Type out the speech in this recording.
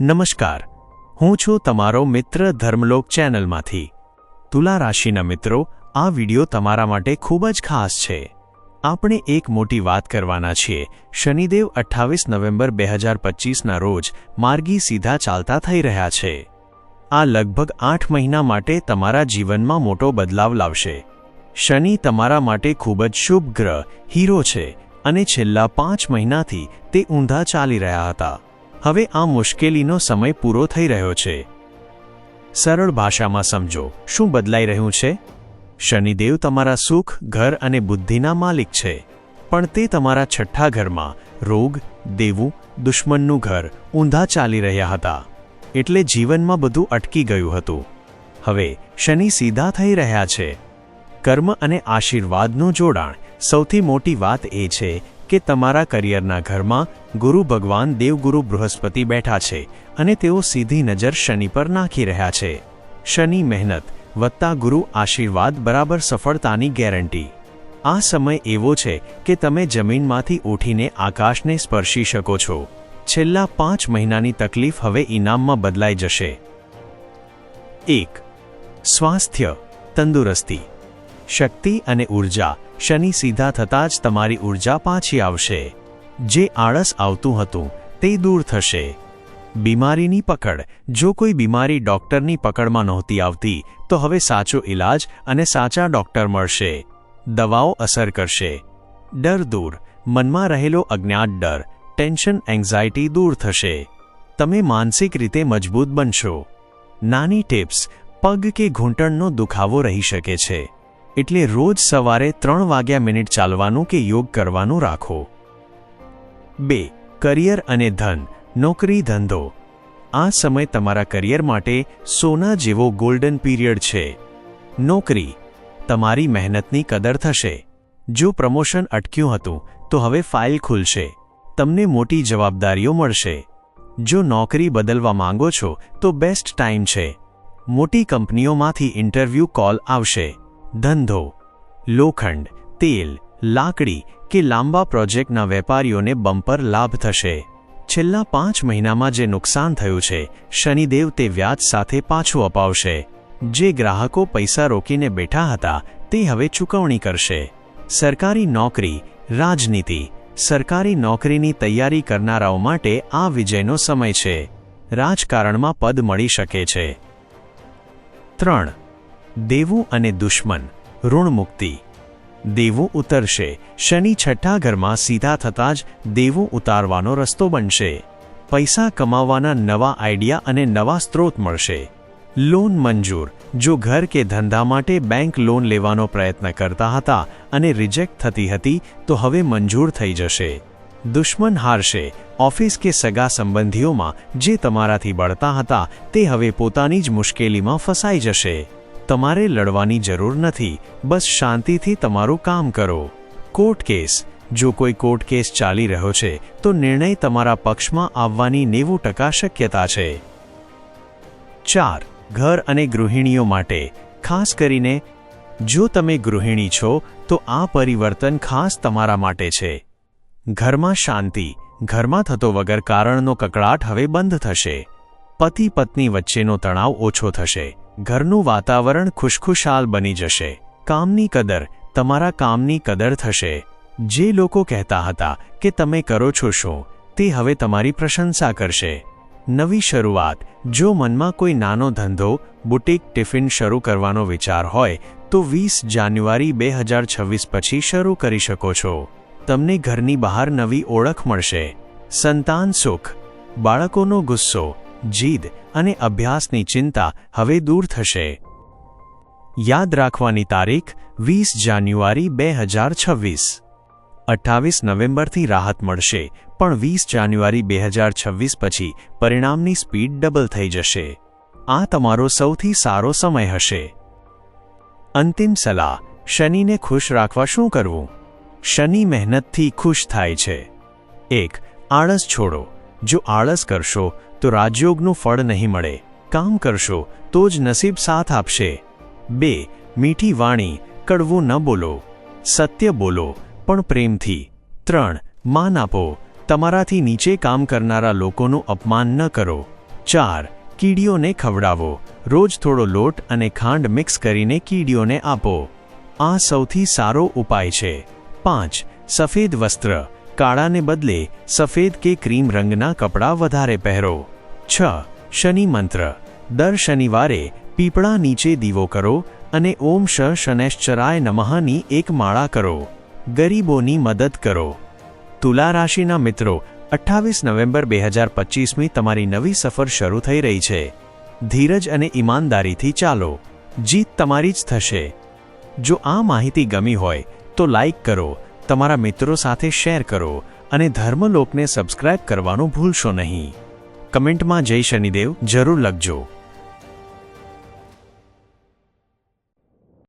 નમસ્કાર. હું છું તમારો મિત્ર ધર્મલોક ચેનલમાંથી. તુલા રાશિના મિત્રો, આ વિડિયો તમારા માટે ખૂબ જ ખાસ છે. આપણે એક મોટી વાત કરવાના છીએ. શનિદેવ અઠ્ઠાવીસ નવેમ્બર બે હજાર પચીસના રોજ માર્ગી સીધા ચાલતા થઈ રહ્યા છે. આ લગભગ આઠ મહિના માટે તમારા જીવનમાં મોટો બદલાવ લાવશે. શનિ તમારા માટે ખૂબ જ શુભ ગ્રહ, હીરો છે અને છેલ્લા પાંચ મહિનાથી તે ઊંધા ચાલી રહ્યા હતા. હવે આ મુશ્કેલીનો સમય પૂરો થઈ રહ્યો છે. સરળ ભાષામાં સમજો, શું બદલાઈ રહ્યું છે? શનિદેવ તમારા સુખ, ઘર અને બુદ્ધિના માલિક છે. પણ તે તમારા છઠ્ઠા ઘરમાં, રોગ, દેવું, દુશ્મનનું ઘર, ઊંધા ચાલી રહ્યા હતા. એટલે જીવનમાં બધું અટકી ગયું હતું. હવે, શનિ સીધા થઈ રહ્યા છે. કર્મ અને આશીર્વાદનું જોડાણ. સૌથી મોટી વાત એ છે કે તમારા કરિયરના ઘરમાં ગુરુ ભગવાન દેવગુરુ બૃહસ્પતિ બેઠા છે અને તેઓ સીધી નજર શનિ પર નાખી રહ્યા છે. શનિ મહેનત વત્તા ગુરુ આશીર્વાદ બરાબર સફળતાની ગેરંટી. આ સમય એવો છે કે તમે જમીનમાંથી ઉઠીને આકાશને સ્પર્શી શકો છો. છેલ્લા પાંચ મહિનાની તકલીફ હવે ઇનામમાં બદલાઈ જશે. એક. સ્વાસ્થ્ય. તંદુરસ્તી. શક્તિ અને ઊર્જા શનિ સીધા થતાં જ તમારી ઊર્જા પાછી આવશે. જે આળસ આવતું હતું, તે દૂર થશે. બીમારીની પકડ. જો કોઈ બીમારી ડોક્ટરની પકડમાં નહોતી આવતી, તો હવે સાચો ઇલાજ અને સાચા ડોક્ટર મળશે. દવાઓ અસર કરશે. ડર દૂર. મનમાં રહેલો અજ્ઞાત ડર, ટેન્શન, એન્ઝાયટી દૂર થશે. તમે માનસિક રીતે મજબૂત બનશો. નાની ટિપ્સ. પગ કે ઘૂંટણનો દુખાવો રહી શકે છે. એટલે રોજ સવારે ત્રણ વાગ્યા મિનિટ ચાલવાનું કે યોગ કરવાનું રાખો. બે, કરિયર અને ધન, નોકરી, ધંધો. આ સમય તમારા કરિયર માટે સોના જેવો ગોલ્ડન પીરિયડ છે. નોકરી, તમારી મહેનતની કદર થશે. જો પ્રમોશન અટક્યું હતું, તો હવે ફાઇલ ખુલશે. તમને મોટી જવાબદારીઓ મળશે. જો નોકરી બદલવા માંગો છો, તો બેસ્ટ ટાઈમ છે. મોટી કંપનીઓમાંથી ઇન્ટરવ્યૂ કોલ આવશે. ધંધો, લોખંડ, તેલ, લાકડી કે લાંબા પ્રોજેક્ટના વેપારીઓને બમ્પર લાભ થશે. છેલ્લા પાંચ મહિનામાં જે નુકસાન થયું છે, શનિદેવ તે વ્યાજ સાથે પાછું અપાવશે. જે ગ્રાહકો પૈસા રોકીને બેઠા હતા, તે હવે ચૂકવણી કરશે. સરકારી નોકરી, રાજનીતિ, સરકારી નોકરીની તૈયારી કરનારાઓ માટે આ વિજયનો સમય છે. રાજકારણમાં પદ મળી શકે છે. ત્રણ દેવું અને દુશ્મન, ઋણમુક્તિ. દેવું ઉતરશે, શનિ છઠ્ઠા ઘરમાં સીધા થતાં જ દેવું ઉતારવાનો રસ્તો બનશે. પૈસા કમાવવાના નવા આઈડિયા અને નવા સ્ત્રોત મળશે. લોન મંજૂર, જો ઘર કે ધંધા માટે બેંક લોન લેવાનો પ્રયત્ન કરતા હતા અને રિજેક્ટ થતી હતી, તો હવે મંજૂર થઈ જશે. દુશ્મન હારશે, ઓફિસ કે સગા સંબંધીઓમાં જે તમારાથી બળતા હતા, તે હવે પોતાની જ મુશ્કેલીમાં ફસાઈ જશે. તમારે લડવાની જરૂર નથી. બસ શાંતિથી તમારું કામ કરો. Court case. જો કોઈ કોર્ટ કેસ ચાલી રહ્યો છે, તો નિર્ણય તમારા પક્ષમાં આવવાની નેવું ટકા શક્યતા છે. ચાર. ઘર અને ગૃહિણીઓ માટે. ખાસ કરીને, જો તમે ગૃહિણી છો, તો આ પરિવર્તન ખાસ તમારા માટે છે. ઘરમાં શાંતિ. ઘરમાં થતો વગર કારણનો કકળાટ હવે બંધ થશે. પતિ પત્ની વચ્ચેનો તણાવ ઓછો થશે. ઘરનું વાતાવરણ ખુશખુશાલ બની જશે. કામની કદર, તમારા કામની કદર થશે. જે લોકો કહેતા હતા કે તમે કરો છો શું, તે હવે તમારી પ્રશંસા કરશે. નવી શરૂઆત, જો મનમાં કોઈ નાનો ધંધો, બુટીક ટિફિન શરૂ કરવાનો વિચાર હોય, તો વીસ જાન્યુઆરી બે હજાર છવ્વીસ પછી શરૂ કરી શકો છો. તમને ઘરની બહાર નવી ઓળખ મળશે. સંતાન સુખ. બાળકોનો ગુસ્સો. જીદ અને અભ્યાસની ચિંતા હવે દૂર થશે. યાદ રાખવાની તારીખ વીસ જાન્યુઆરી બે હજાર છવ્વીસ. અઠ્ઠાવીસ નવેમ્બરથી રાહત મળશે, પણ વીસ જાન્યુઆરી બે હજાર છવ્વીસ પછી પરિણામની સ્પીડ ડબલ થઈ જશે. આ તમારો સૌથી સારો સમય હશે. અંતિમ સલાહ, શનિને ખુશ રાખવા શું કરવું? શનિ મહેનતથી ખુશ થાય છે. એક, આળસ છોડો. જો આળસ કરશો તો રાજયોગનું ફળ નહીં મળે. કામ કરશો, તો જ નસીબ સાથ આપશે. બે, મીઠી વાણી, કડવું ન બોલો. સત્ય બોલો, પણ પ્રેમથી. ત્રણ, માન આપો. તમારાથી નીચે કામ કરનારા લોકોનું અપમાન ન કરો. ચાર, કીડીઓને ખવડાવો. રોજ થોડો લોટ અને ખાંડ મિક્સ કરીને કીડીઓને આપો. આ સૌથી સારો ઉપાય છે. પાંચ, સફેદ વસ્ત્ર. કાળાને બદલે સફેદ કે ક્રીમ રંગના કપડાં વધારે પહેરો. છ. શનિ મંત્ર. દર શનિવારે પીપળા નીચે દીવો કરો અને ઓમ શ શનૈશ્ચરાય નમઃની એક માળા કરો. ગરીબોની મદદ કરો. તુલા રાશિના મિત્રો, અઠ્ઠાવીસ નવેમ્બર બે હજાર પચીસમી તમારી નવી સફર શરૂ થઈ રહી છે. ધીરજ અને ઈમાનદારીથી ચાલો. જીત તમારી જ થશે. જો આ માહિતી ગમી હોય, તો લાઈક કરો તમારા મિત્રો સાથે શેર કરો અને ધર્મલોકને સબસ્ક્રાઇબ કરવાનું ભૂલશો નહીં. કમેન્ટમાં જય શનિદેવ જરૂર લખજો.